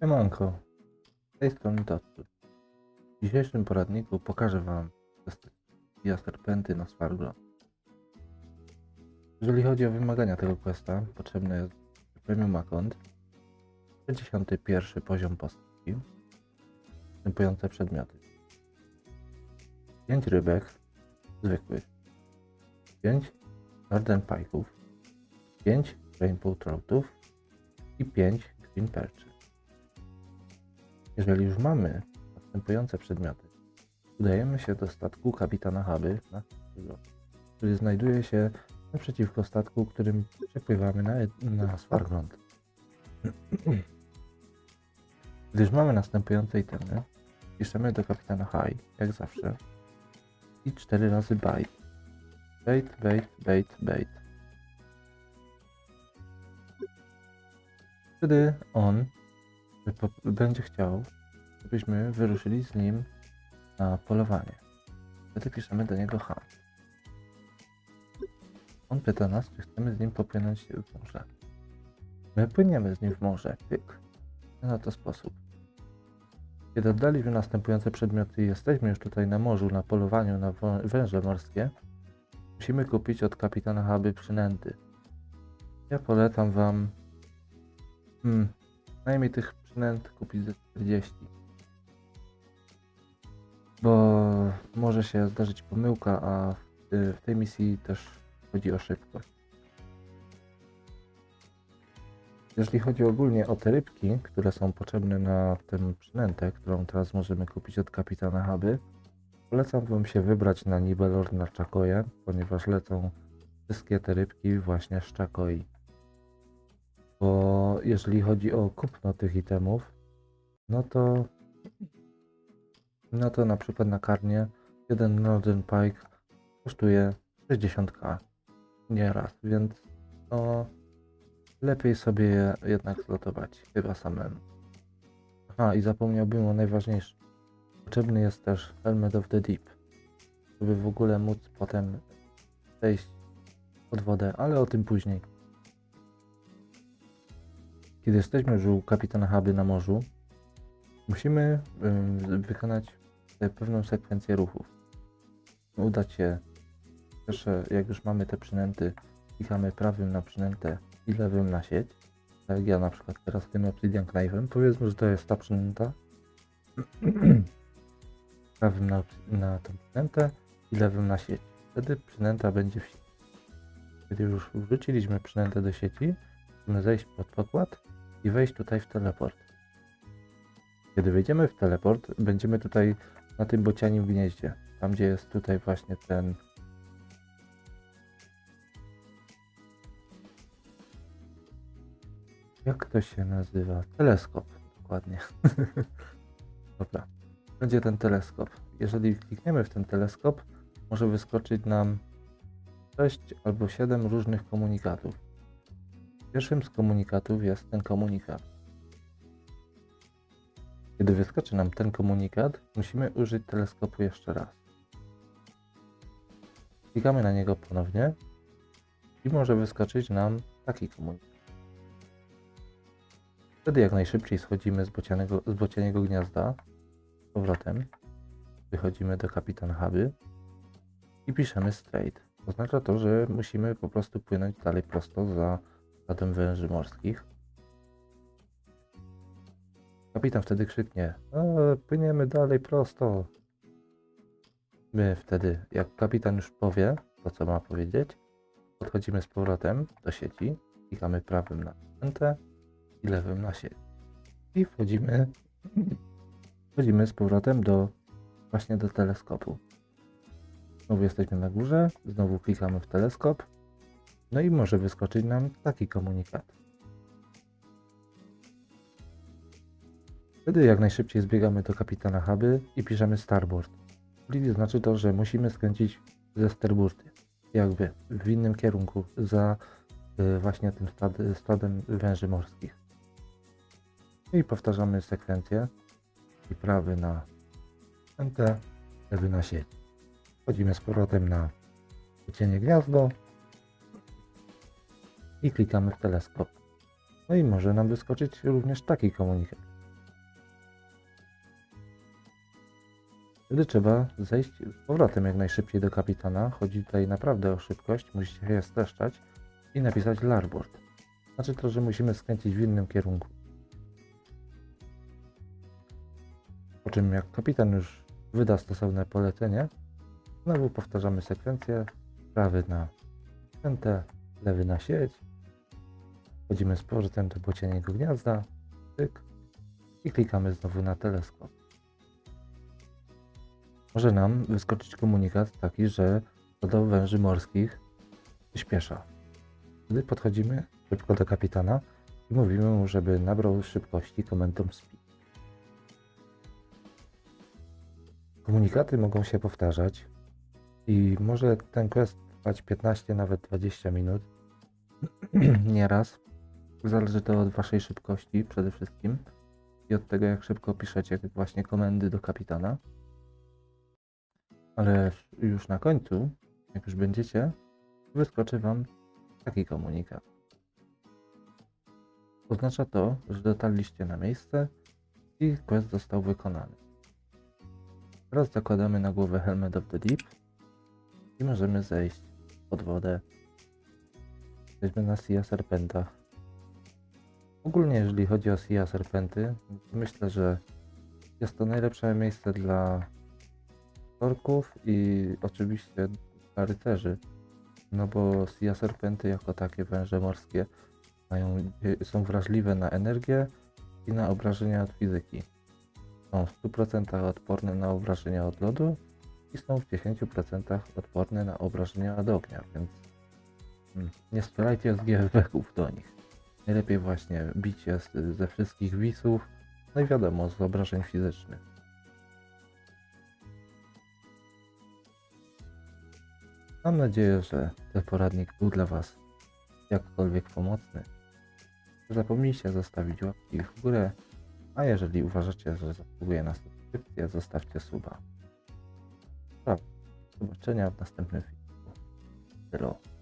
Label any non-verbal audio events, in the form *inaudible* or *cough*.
Siemanko, z tej strony Tatsu. W dzisiejszym poradniku pokażę Wam ja serpenty na Swarglo. Jeżeli chodzi o wymagania tego questa, potrzebny jest premium account, 61 poziom postaci, następujące przedmioty. 5 rybek zwykłych, 5 Northern Pike'ów, 5 Rainbow Troutów i 5 Green Perczy. Jeżeli już mamy następujące przedmioty, udajemy się do statku kapitana Swarglo, który znajduje się naprzeciwko statku, którym przepływamy na, na Swargląd. Gdy już mamy następujące itemy, piszemy do kapitana High, jak zawsze, i cztery razy bait. Bait, bait, bait, bait. Wtedy on będzie chciał, żebyśmy wyruszyli z nim na polowanie. Wtedy piszemy do niego H. On pyta nas, czy chcemy z nim popłynąć w morze. My płyniemy z nim w morze. Pyk. Na to sposób. Kiedy oddaliśmy następujące przedmioty i jesteśmy już tutaj na morzu, na polowaniu na węże morskie, musimy kupić od kapitana Haby przynęty. Ja polecam wam hmm, najmniej tych przynęt kupić ze 40. Bo może się zdarzyć pomyłka, a w, w tej misji też chodzi o szybkość. Jeżeli chodzi ogólnie o te rybki, które są potrzebne na tę przynętę, którą teraz możemy kupić od kapitana Haby, polecam wam się wybrać na Nibelor na Czakoje, ponieważ lecą wszystkie te rybki właśnie z Czakoi. Bo jeżeli chodzi o kupno tych itemów, no to no to na przykład na karnie jeden Northern Pike kosztuje 60k. Nie raz, więc no lepiej sobie je jednak zlotować chyba samemu. Aha, i zapomniałbym o najważniejszym. Potrzebny jest też Helmet of the Deep, żeby w ogóle móc potem zejść pod wodę, ale o tym później. Kiedy jesteśmy już u kapitana Haby na morzu, musimy wykonać e, pewną sekwencję ruchów. Udać się, pierwsze, jak już mamy te przynęty, klikamy prawym na przynętę i lewym na sieć. Tak jak ja na przykład teraz tym Obsidian Knive'em. Powiedzmy, że to jest ta przynęta. *clears throat* prawym na, na tą przynętę i lewym na sieć. Wtedy przynęta będzie w sieci. Kiedy już wrzuciliśmy przynętę do sieci, musimy zejść pod pokład i wejść tutaj w teleport. Kiedy wejdziemy w teleport, będziemy tutaj na tym bocianim gnieździe. Tam, gdzie jest tutaj właśnie ten... Jak to się nazywa? Teleskop, dokładnie. *laughs* Dobra. Będzie ten teleskop. Jeżeli klikniemy w ten teleskop, może wyskoczyć nam 6 albo 7 różnych komunikatów. Pierwszym z komunikatów jest ten komunikat. Kiedy wyskoczy nam ten komunikat, musimy użyć teleskopu jeszcze raz. Klikamy na niego ponownie i może wyskoczyć nam taki komunikat. Wtedy jak najszybciej schodzimy z bocianego, z bocianiego gniazda z powrotem. Wychodzimy do kapitan huby i piszemy straight. Oznacza to, że musimy po prostu płynąć dalej prosto za stadem węży morskich. Kapitan wtedy krzyknie: "E, Płyniemy dalej prosto. My wtedy, jak kapitan już powie to, co ma powiedzieć, podchodzimy z powrotem do sieci, klikamy prawym na przynętę i lewym na sieć. I wchodzimy, wchodzimy z powrotem do właśnie do teleskopu. Znowu jesteśmy na górze, znowu klikamy w teleskop, no i może wyskoczyć nam taki komunikat. Wtedy jak najszybciej zbiegamy do kapitana huby i piszemy starboard. Czyli znaczy to, że musimy skręcić ze starboardy, jakby w innym kierunku za y, właśnie tym stad, stadem węży morskich. I powtarzamy sekwencję i prawy na NT, lewy na sieć. Wchodzimy z powrotem na cienie gniazdo i klikamy w teleskop. No i może nam wyskoczyć również taki komunikat. Wtedy trzeba zejść z powrotem jak najszybciej do kapitana. Chodzi tutaj naprawdę o szybkość, musicie je streszczać i napisać larboard. Znaczy to, że musimy skręcić w innym kierunku. Po czym jak kapitan już wyda stosowne polecenie, znowu powtarzamy sekwencję, prawy na skrętę, lewy na sieć Wchodzimy z powrotem do bocianiego gniazda. Tyk. I klikamy znowu na teleskop. Może nam wyskoczyć komunikat taki, że do węży morskich przyspiesza. Wtedy podchodzimy szybko do kapitana i mówimy mu, żeby nabrał szybkości komendą speed. Komunikaty mogą się powtarzać i może ten quest trwać 15, nawet 20 minut. *clears throat* Nieraz. Zależy to od waszej szybkości przede wszystkim i od tego, jak szybko piszecie właśnie komendy do kapitana. Ale już na końcu, jak już będziecie, wyskoczy wam taki komunikat. Oznacza to, że dotarliście na miejsce i quest został wykonany. Teraz zakładamy na głowę Helmet of the Deep i możemy zejść pod wodę. Jesteśmy na Sea Serpentach. Ogólnie, jeżeli chodzi o Sea Serpenty, myślę, że jest to najlepsze miejsce dla orków i oczywiście dla rycerzy. No bo Sea Serpenty jako takie węże morskie mają, są wrażliwe na energię i na obrażenia od fizyki. Są w 100% odporne na obrażenia od lodu i są w 10% odporne na obrażenia od ognia, więc mm, nie strzelajcie z GFW-ów do nich. Najlepiej właśnie bicie ze wszystkich wisów, no i wiadomo, z obrażeń fizycznych. Mam nadzieję, że ten poradnik był dla Was jakkolwiek pomocny. Zapomnijcie zostawić łapki w górę, a jeżeli uważacie, że zasługuje na subskrypcję, zostawcie suba. Do zobaczenia w następnym filmu. Hello.